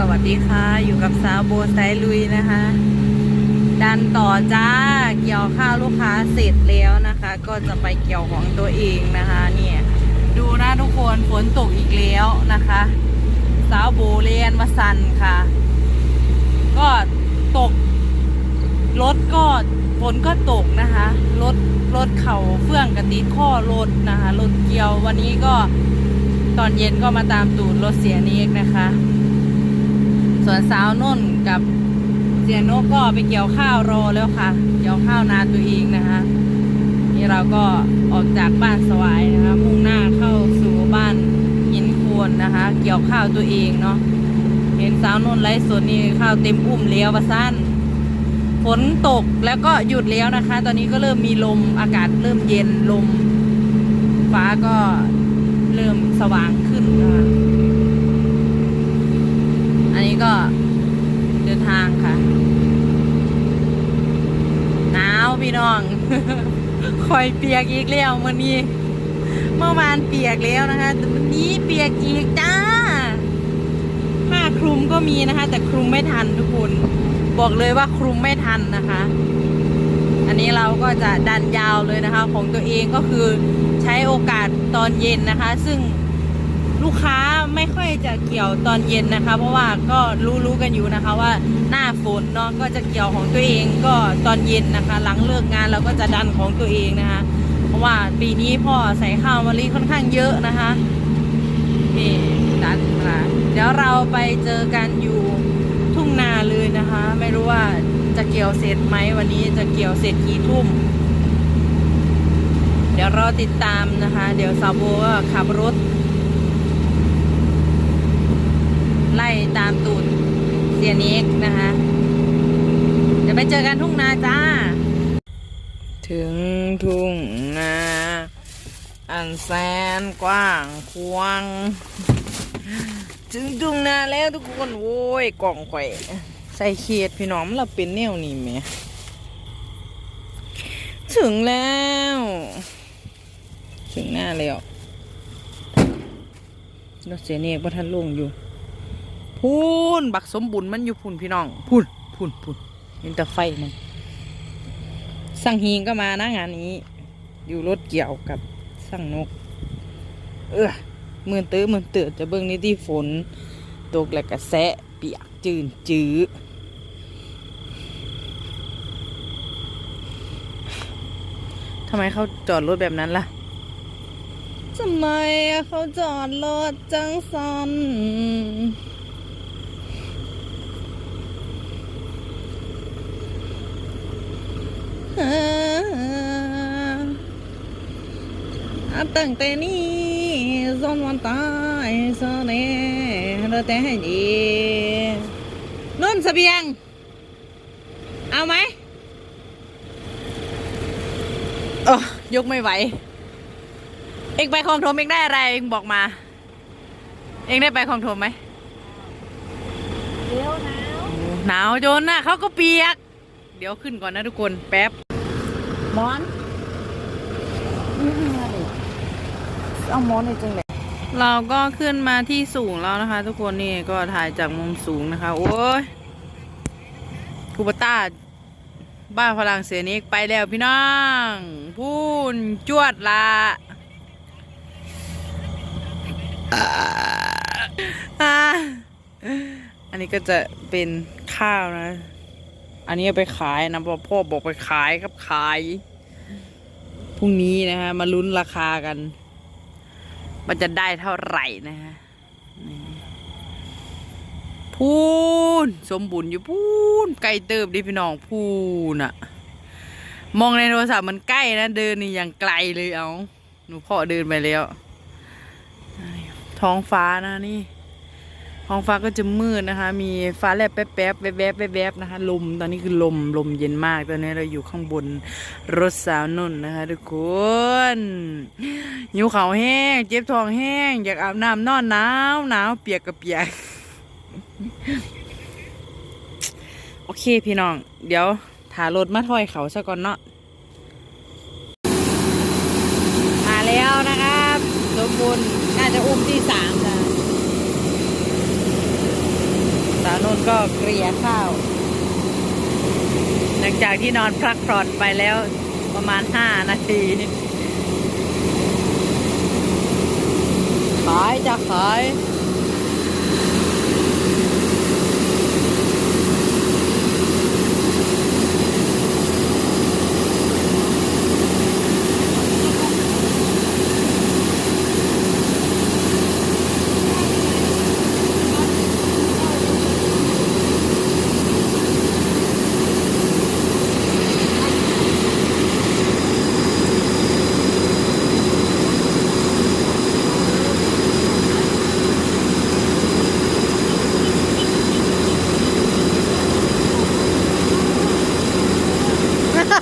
สวัสดีค่ะ อยู่กับสาวโบไซลุยนะคะ ดันต่อจ้า เกี่ยวข้าวลูกค้าเสร็จแล้วนะคะ ก็จะไปเกี่ยวของตัวเองนะคะเนี่ยดูนะทุกคนฝนตกอีกแล้วนะคะ สาวโบเรียนมาสันค่ะ ก็ตกรถก็ฝนก็ตกนะคะรถรถเข่าเฟื่องกระติดข้อรถนะคะรถเกี่ยววันนี้ก็ตอนเย็นก็มาตามตูดรถเสียเนกนะคะ ส่วนสาวนุ่นกับเสียนกก็ไปเกี่ยวข้าวรอแล้วค่ะ เกี่ยวข้าวนาตัวเองนะคะ นี่เราก็ออกจากบ้านสวายนะคะ มุ่งหน้าเข้าสู่บ้านหินโคนนะคะ เกี่ยวข้าวตัวเองเนาะ เห็นสาวนุ่นไลฟ์สดนี่ข้าวเต็มอุ้มเลี้ยวว่าสั้นฝนตกแล้วก็หยุดแล้วนะคะ ตอนนี้ก็เริ่มมีลมอากาศเริ่มเย็นลม ฟ้าก็เริ่มสว่างขึ้นนะคะอันนี้ก็เดินทางค่ะ หนาว พี่น้องคอยเปียกอีกแล้วมันนี้เมื่อวานเปียกแล้วนะคะแต่วันนี้เปียกอีกจ้าผ้าคลุมก็มีนะคะ แต่คลุมไม่ทันทุกคนบอกเลยว่าคลุมไม่ทันนะคะ อันนี้เราก็จะดันยาวเลยนะคะ ของตัวเองก็คือใช้โอกาสตอนเย็นนะคะ ซึ่ง ลูกค้าไม่ค่อยจะเกี่ยวตอนเย็นนะคะ เพราะว่าก็รู้ๆกันอยู่นะคะว่าหน้าฝนเนาะก็จะเกี่ยวของตัวเองก็ตอนเย็นนะคะ หลังเลิกงานเราก็จะดันของตัวเองนะคะ เพราะว่าปีนี้พ่อใส่ข้าวมะลิค่อนข้างเยอะนะคะนี่ดันค่ะเดี๋ยวเราไปเจอกันอยู่ทุ่งนาเลยนะคะ ไม่รู้ว่าจะเกี่ยวเสร็จไหมวันนี้จะเกี่ยวเสร็จกี่ทุ่มเดี๋ยวรอติดตามนะคะ เดี๋ยวซาโบก็ขับรถ ไล่ ตามตูดเสียเน็กนะคะ เดี๋ยวไปเจอกันทุ่งนาจ้า ถึงทุ่งนา อันแสนกว้างควาง ถึงทุ่งนาแล้วทุกคนโว้ยกล่องไข่ใส่เขียดพี่น้องมันเราเป็นแนวนี้ไหมถึงแล้ว ถึงหน้าแล้วรถเสียเนกว่าท่านลงอยู่ พูนบักสมบุญมันอยู่พูนพี่น้องพูนพูนพูนเห็นแต่ไฟมันสั่งฮีงก็มานะงานนี้ อยู่รถเกี่ยวกับสั่งนก เออมือนตื้อมือนเตือจะเบิ่งนี่ที่ฝน ตกแล้วก็แสะเปียกจืนจื้อทำไมเขาจอดรถแบบนั้นล่ะทำไมเขาจอดรถจังสัน À, từng tên đi dọn hoàn tay sao nè rồi té hay gì luôn เสบียง เอาไหมเออยกไม่ไหว เองไปคลองถมเองได้อะไร เองบอกมา เองได้ไปคลองถมไหมเดี๋ยวหนาวหนาวจนน่ะเขาก็เปียก เดี๋ยวขึ้นก่อนนะทุกคน แป๊บ มอนเอามอนในจังเลยเราก็ขึ้นมาที่สูงแล้วนะคะ ทุกคนนี่ก็ถ่ายจากมุมสูงนะคะ โอ้ยคูปต้าบ้านพลังเสียนิกไปแล้วพี่น้องพูนจวดละอันนี้ก็จะเป็นข้าวนะ อันนี้ไปขายนะพอพ่อบอกไปขายครับขายพรุ่งนี้นะฮะมาลุ้นราคากัน มันจะได้เท่าไหร่นะฮะพูนสมบุญอยู่พูนไกลเติบดิพี่น้องพูนอะมองในโทรศัพท์มันใกล้นะเดินนี่อย่างไกลเลยเอาหนูพ่อเดินไปแล้ว ท้องฟ้านะนี่ ท้องฟ้าก็จะมืดนะคะ มีฟ้าแลบแป๊บแป๊บแวบแวบแวบแวบนะคะ ลมตอนนี้คือลมลมเย็นมากตอนนี้เราอยู่ข้างบนรถสาวนุ่นนะคะ ทุกคนหิวเขาแห้ง เจ็บท้องแห้ง อยากอาบน้ำนอนหนาวหนาวเปียกกับเปียกโอเคพี่น้อง เดี๋ยวถารถมาถอยเขาซะก่อนเนาะมาแล้วนะครับสมบูรณ์น่าจะอุ้มที่สามนะาวนุ่นก็เกลี่ยข้าว หลังจากที่นอนพักผ่อนไปแล้วประมาณห้านาทีขายจะขาย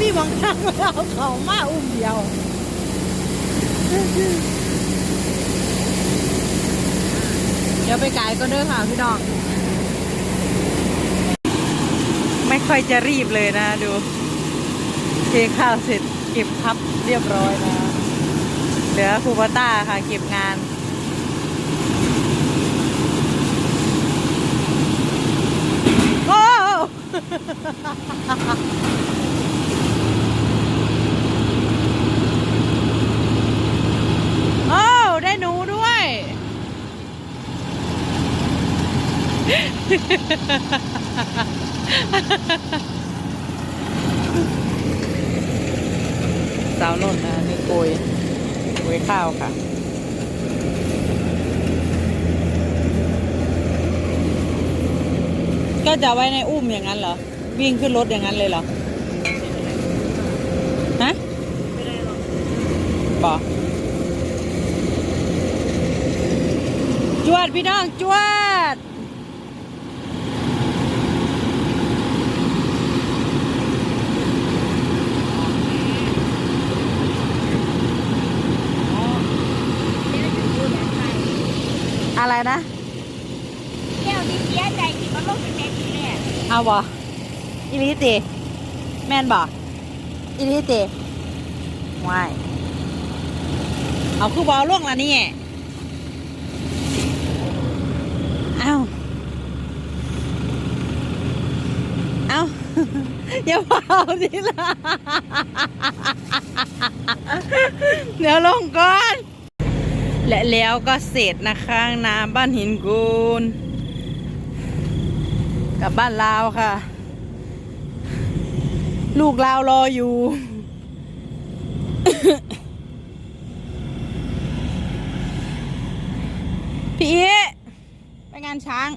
พี่บางครั้งเราเขามาอุ้มเดียวเดี๋ยวไปกายก็เด้อค่ะพี่น้องไม่ค่อยจะรีบเลยนะดูเทข้าวเสร็จเก็บพับเรียบร้อยนะเหลือคูปต้าค่ะเก็บงานโอ้ โอ้ ได้หนูด้วย สาวนนนะนี่โกยโกยข้าวค่ะก็จะไว้ในอุ้มอย่างนั้นเหรอ วิ่งขึ้นรถอย่างนั้นเลยเหรอ ฮะไม่ได้หรอกบอกจวดพี่น้องจวด เดี๋ยวจะพูดอย่างไร อะไรนะแก้วที่เสียใจที่มันลงเป็นแม่ทีแรกเอาบ่อิลิติแม่นบ่อิลิติวายเอาคือบอลล่วงละนี่เอาเอาอย่าเผาสิล่ะเดี๋ยวลงก่อน และแล้วก็เสร็จนะคะน้ำบ้านหินกูนกับบ้านลาวค่ะ ลูกลาวรออยู่ พี่อีไปงานช้าง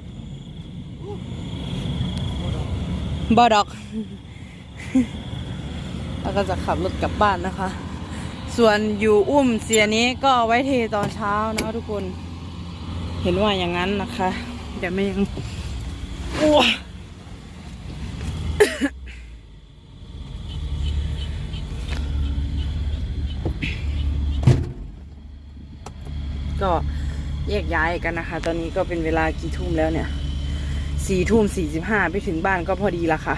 บอดอก แล้วก็จะขับรถกลับบ้านนะคะ ส่วนอยู่อุ้มเสียนี้ก็เอาไว้เทตอนเช้านะทุกคน เห็นว่าอย่างนั้นนะคะ เดี๋ยวไม่ยังอ้วก็แยกย้ายกันนะคะ ตอนนี้ก็เป็นเวลากี่ทุ่มแล้วเนี่ยสี่ทุ่มสี่สิบห้าไปถึงบ้านก็พอดีละค่ะ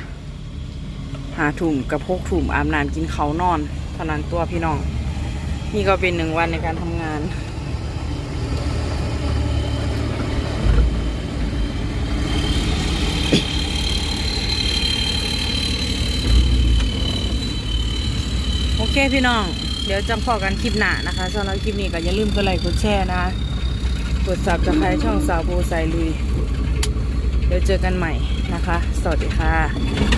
หาทุ่มกับพกทุ่มอาบน้ำกินเขาวนอนเท่านั้นตัวพี่น้อง นี่ก็เป็นหนึ่งวันในการทำงาน โอเคพี่น้อง เดี๋ยวจำพอกันคลิปหน้านะคะสำหรับคลิปนี้ก็อย่าลืมกดไลค์กดแชร์นะกดซับจะใครช่องสาวโบสายลุย เดี๋ยวเจอกันใหม่นะคะ สวัสดีค่ะ